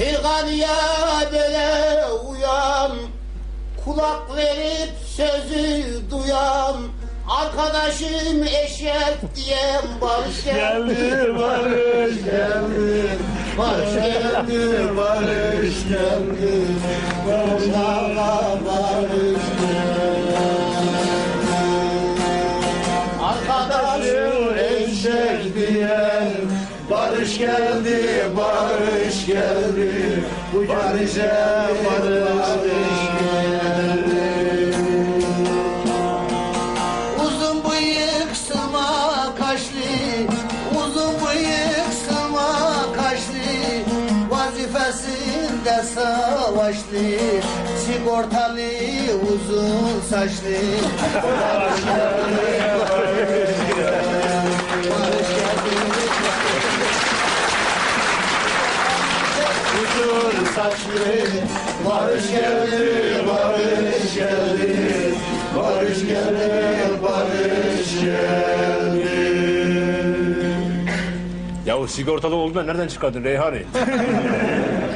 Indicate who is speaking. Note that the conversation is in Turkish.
Speaker 1: Firganiye böyle uyan Kulak verip sözü duyan Arkadaşım eşek diyen barış geldi
Speaker 2: barış geldi.
Speaker 1: Barış geldi
Speaker 2: barış geldi.
Speaker 1: Barışlarla barış Arkadaşım
Speaker 2: eşek diyen barış geldi, barış geldi. Bu barışa barış geldi.
Speaker 1: Uzun bıyık sıma kaşlı Uzun bıyık sıma kaşlı Vazifesinde savaşlı Sigortalı uzun saçlı
Speaker 2: Uzun saçlı barış geldi, barış geldi. Barış geldi, barış geldi.
Speaker 3: Ya o sigortalı olduğunu nereden çıkardın Reyhani?